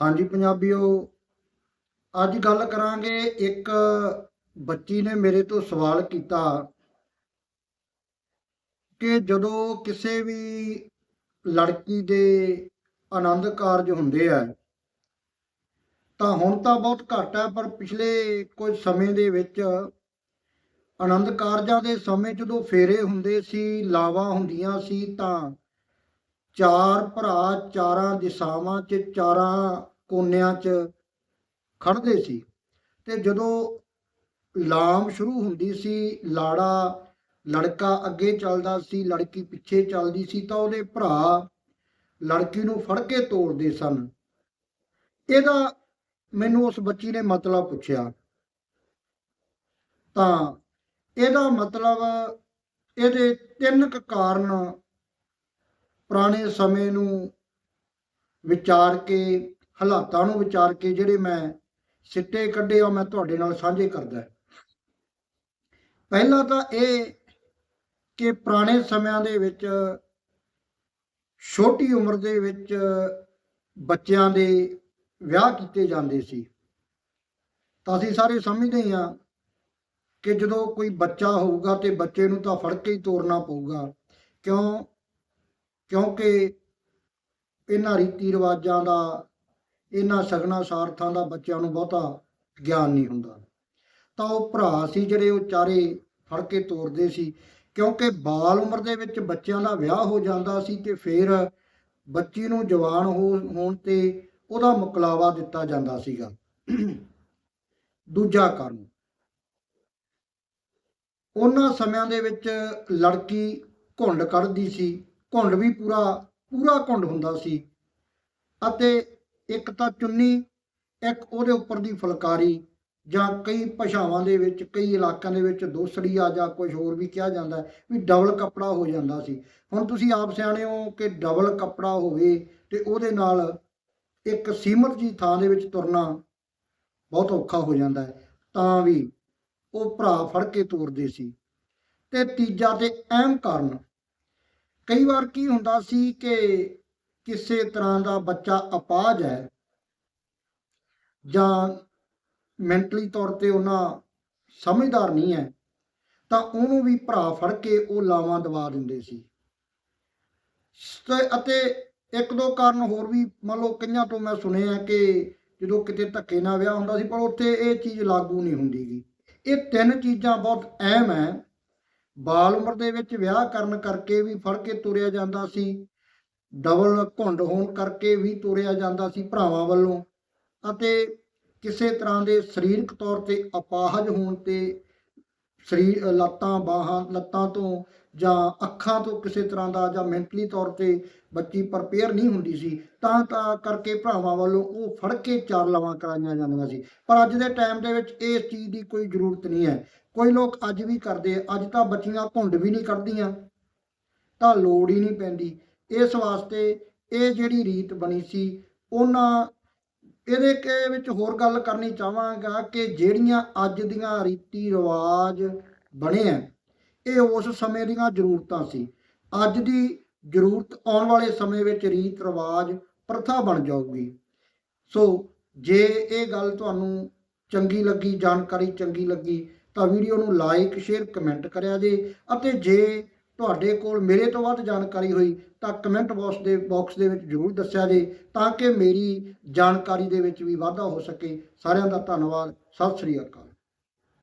ਹਾਂਜੀ ਪੰਜਾਬੀਓ, ਅੱਜ ਗੱਲ ਕਰਾਂਗੇ ਇੱਕ ਬੱਚੀ ਨੇ ਮੇਰੇ ਤੋਂ ਸਵਾਲ ਕੀਤਾ ਕਿ ਜਦੋਂ ਕਿਸੇ ਵੀ ਲੜਕੀ ਦੇ ਆਨੰਦ ਕਾਰਜ ਹੁੰਦੇ ਆ, ਤਾਂ ਹੁਣ ਤਾਂ ਬਹੁਤ ਘੱਟ ਹੈ ਪਰ ਪਿਛਲੇ ਕੁਝ ਸਮੇਂ ਦੇ ਵਿੱਚ ਆਨੰਦ ਕਾਰਜਾਂ ਦੇ ਸਮੇਂ ਜਦੋਂ ਫੇਰੇ ਹੁੰਦੇ ਸੀ, ਲਾਵਾਂ ਹੁੰਦੀਆਂ ਸੀ, ਤਾਂ ਚਾਰ ਭਰਾ ਚਾਰਾਂ ਦਿਸ਼ਾਵਾਂ 'ਚ, ਚਾਰਾਂ ਕੋਨਿਆਂ 'ਚ ਖੜਦੇ ਸੀ। ਤੇ ਜਦੋਂ ਲਾਮ ਸ਼ੁਰੂ ਹੁੰਦੀ ਸੀ, ਲਾੜਾ ਲੜਕਾ ਅੱਗੇ ਚੱਲਦਾ ਸੀ, ਲੜਕੀ ਪਿੱਛੇ ਚੱਲਦੀ ਸੀ, ਤਾਂ ਉਹਦੇ ਭਰਾ ਲੜਕੀ ਨੂੰ ਫੜ ਕੇ ਤੋੜਦੇ ਸਨ। ਇਹਦਾ ਮੈਨੂੰ ਉਸ ਬੱਚੀ ਨੇ ਮਤਲਬ ਪੁੱਛਿਆ। ਤਾਂ ਇਹਦਾ ਮਤਲਬ ਇਹਦੇ ਤਿੰਨ ਕੁ ਕਾਰਨ ਪੁਰਾਣੇ ਸਮੇਂ ਨੂੰ ਵਿਚਾਰ ਕੇ, ਹਾਲਾਤਾਂ ਨੂੰ ਵਿਚਾਰ ਕੇ ਜਿਹੜੇ ਮੈਂ ਸਿੱਟੇ ਕੱਢੇ ਆ ਮੈਂ ਤੁਹਾਡੇ ਨਾਲ ਸਾਂਝੇ ਕਰਦਾ ਪਹਿਲਾ ਤਾਂ ਇਹ ਕਿ ਪੁਰਾਣੇ ਸਮਿਆਂ ਦੇ ਵਿੱਚ, ਛੋਟੀ ਉਮਰ ਦੇ ਵਿੱਚ ਬੱਚਿਆਂ ਦੇ ਵਿਆਹ ਕੀਤੇ ਜਾਂਦੇ ਸੀ। ਤਾਂ ਅਸੀਂ ਸਾਰੇ ਸਮਝਦੇ ਹੀ ਹਾਂ ਕਿ ਜਦੋਂ ਕੋਈ ਬੱਚਾ ਹੋਊਗਾ ਤੇ ਬੱਚੇ ਨੂੰ ਤਾਂ ਫੜ ਕੇ ਹੀ ਤੋਰਨਾ ਪਊਗਾ। ਕਿਉਂ? ਕਿਉਂਕਿ ਇਹਨਾਂ ਰੀਤੀ ਰਿਵਾਜਾਂ ਦਾ, ਇਹਨਾਂ ਸਗਨਾ ਸਾਰਥਾਂ ਦਾ ਬੱਚਿਆਂ ਨੂੰ ਬਹੁਤਾ ਗਿਆਨ ਨਹੀਂ ਹੁੰਦਾ। ਤਾਂ ਉਹ ਭਰਾ ਸੀ ਜਿਹੜੇ ਉਹ ਚਾਰੇ ਫੜ ਕੇ ਤੋਰਦੇ ਸੀ, ਕਿਉਂਕਿ ਬਾਲ ਉਮਰ ਦੇ ਵਿੱਚ ਬੱਚਿਆਂ ਦਾ ਵਿਆਹ ਹੋ ਜਾਂਦਾ ਸੀ ਤੇ ਫਿਰ ਬੱਚੀ ਨੂੰ ਜਵਾਨ ਹੋ, ਹੋਣ ਤੇ ਉਹਦਾ ਮੁਕਲਾਵਾ ਦਿੱਤਾ ਜਾਂਦਾ ਸੀਗਾ। ਦੂਜਾ ਕਾਰਨ, ਉਹਨਾਂ ਸਮਿਆਂ ਦੇ ਵਿੱਚ ਲੜਕੀ ਘੁੰਡ ਕੱਢਦੀ ਸੀ। ਘੁੰਡ ਵੀ ਪੂਰਾ ਪੂਰਾ ਘੁੰਡ ਹੁੰਦਾ ਸੀ। ਅਤੇ ਇੱਕ ਤਾਂ ਚੁੰਨੀ, ਇੱਕ ਉਹਦੇ ਉੱਪਰ ਦੀ ਫੁਲਕਾਰੀ ਜਾਂ ਕਈ ਭਾਸ਼ਾਵਾਂ ਦੇ ਵਿੱਚ, ਕਈ ਇਲਾਕਿਆਂ ਦੇ ਵਿੱਚ ਦੋਸੜੀਆ ਜਾਂ ਕੁਝ ਹੋਰ ਵੀ ਕਿਹਾ ਜਾਂਦਾ ਵੀ ਡਬਲ ਕੱਪੜਾ ਹੋ ਜਾਂਦਾ ਸੀ। ਹੁਣ ਤੁਸੀਂ ਆਪ ਸਿਆਣੇ ਹੋ ਕਿ ਡਬਲ ਕੱਪੜਾ ਹੋਵੇ ਤੇ ਉਹਦੇ ਨਾਲ ਇੱਕ ਸੀਮਤ ਜੀ ਥਾਂ ਦੇ ਵਿੱਚ ਤੁਰਨਾ ਬਹੁਤ ਔਖਾ ਹੋ ਜਾਂਦਾ ਹੈ। ਤਾਂ ਵੀ ਉਹ ਭਰਾ ਫੜ ਕੇ ਤੋਰਦੇ ਸੀ। ਤੇ ਤੀਜਾ ਤੇ ਅਹਿਮ ਕਾਰਨ ਕਈ ਵਾਰ ਕੀ ਹੁੰਦਾ ਸੀ ਕਿ ਕਿਸੇ ਤਰ੍ਹਾਂ ਦਾ ਬੱਚਾ ਅਪਾਜ ਹੈ ਜਾਂ ਮੈਂਟਲੀ ਤੌਰ ਤੇ ਉਹਨਾਂ ਸਮਝਦਾਰ ਨਹੀਂ ਹੈ, ਤਾਂ ਉਹਨੂੰ ਵੀ ਭਰਾ ਫੜ ਕੇ ਉਹ ਲਾਵਾਂ ਦਵਾ ਦਿੰਦੇ ਸੀ। ਅਤੇ ਇੱਕ ਦੋ ਕਾਰਨ ਹੋਰ ਵੀ ਮੰਨ ਲਓ ਕਈਆਂ ਤੋਂ ਮੈਂ ਸੁਣਿਆ ਕਿ ਜਦੋਂ ਕਿਤੇ ਧੱਕੇ ਨਾਲ ਵਿਆਹ ਹੁੰਦਾ ਸੀ, ਪਰ ਉੱਥੇ ਇਹ ਚੀਜ਼ ਲਾਗੂ ਨਹੀਂ ਹੁੰਦੀਗੀ ਇਹ ਤਿੰਨ ਚੀਜ਼ਾਂ ਬਹੁਤ ਅਹਿਮ ਹੈ। ਬਾਲ ਉਮਰ ਦੇ ਵਿੱਚ ਵਿਆਹ ਕਰਨ ਕਰਕੇ ਵੀ ਫੜ ਕੇ ਤੁਰਿਆ ਜਾਂਦਾ ਸੀ। ਡਬਲ ਘੁੰਡ ਹੋਣ ਕਰਕੇ ਵੀ ਤੁਰਿਆ ਜਾਂਦਾ ਸੀ ਭਰਾਵਾਂ ਵੱਲੋਂ ਅਤੇ ਕਿਸੇ ਤਰ੍ਹਾਂ ਦੇ ਸਰੀਰਕ ਤੌਰ ਤੇ ਅਪਾਹਜ ਹੋਣ ਤੇ ਸਰੀਰ ਲੱਤਾਂ, ਬਾਹਾਂ, ਲੱਤਾਂ ਤੋਂ ਜਾਂ ਅੱਖਾਂ ਤੋਂ ਕਿਸੇ ਤਰ੍ਹਾਂ ਦਾ ਜਾਂ ਮੈਂਟਲੀ ਤੌਰ ਤੇ ਬੱਚੀ ਪ੍ਰਪੇਅਰ ਨਹੀਂ ਹੁੰਦੀ ਸੀ, ਤਾਂ ਤਾਂ ਕਰਕੇ ਭਰਾਵਾਂ ਵੱਲੋਂ ਉਹ ਫੜ ਕੇ ਚਾਰ ਲਾਵਾਂ ਕਰਾਈਆਂ ਜਾਂਦੀਆਂ ਸੀ। ਪਰ ਅੱਜ ਦੇ ਟਾਈਮ ਦੇ ਵਿੱਚ ਇਸ ਚੀਜ਼ ਦੀ ਕੋਈ ਜ਼ਰੂਰਤ ਨਹੀਂ ਹੈ। ਕੋਈ ਲੋਕ ਅੱਜ ਵੀ ਕਰਦੇ, ਅੱਜ ਤਾਂ ਬੱਚੀਆਂ ਘੁੰਡ ਵੀ ਨਹੀਂ ਕਰਦੀਆਂ ਤਾਂ ਲੋੜ ਹੀ ਨਹੀਂ ਪੈਂਦੀ। ਇਸ ਵਾਸਤੇ ਇਹ ਜਿਹੜੀ ਰੀਤ ਬਣੀ ਸੀ, ਉਹਨਾਂ ਇਹਦੇ ਕੇ ਵਿੱਚ ਹੋਰ ਗੱਲ ਕਰਨੀ ਚਾਹਾਂਗਾ ਕਿ ਜਿਹੜੀਆਂ ਅੱਜ ਦੀਆਂ ਰੀਤੀ ਰਿਵਾਜ ਬਣੇ ਆ, ਇਹ ਉਸ ਸਮੇਂ ਦੀਆਂ ਜ਼ਰੂਰਤਾਂ ਸੀ। ਅੱਜ ਦੀ ਜ਼ਰੂਰਤ ਆਉਣ ਵਾਲੇ ਸਮੇਂ ਵਿੱਚ ਰੀਤ ਰਿਵਾਜ ਪ੍ਰਥਾ ਬਣ ਜਾਊਗੀ। ਸੋ ਜੇ ਇਹ ਗੱਲ ਤੁਹਾਨੂੰ ਚੰਗੀ ਲੱਗੀ, ਜਾਣਕਾਰੀ ਚੰਗੀ ਲੱਗੀ, ਤਾਂ ਵੀਡੀਓ ਨੂੰ ਲਾਈਕ, ਸ਼ੇਅਰ, ਕਮੈਂਟ ਕਰਿਆ ਜੇ ਅਤੇ ਜੇ ਤੁਹਾਡੇ ਕੋਲ ਮੇਰੇ ਤੋਂ ਵੱਧ ਜਾਣਕਾਰੀ ਹੋਈ ਤਾਂ ਕਮੈਂਟ ਬਾਕਸ ਦੇ ਬਾਕਸ ਦੇ ਵਿੱਚ ਜ਼ਰੂਰ ਦੱਸਿਆ ਜੇ ਤਾਂ ਕਿ ਮੇਰੀ ਜਾਣਕਾਰੀ ਦੇ ਵਿੱਚ ਵੀ ਵਾਧਾ ਹੋ ਸਕੇ। ਸਾਰਿਆਂ ਦਾ ਧੰਨਵਾਦ। ਸਤਿ ਸ੍ਰੀ ਅਕਾਲ।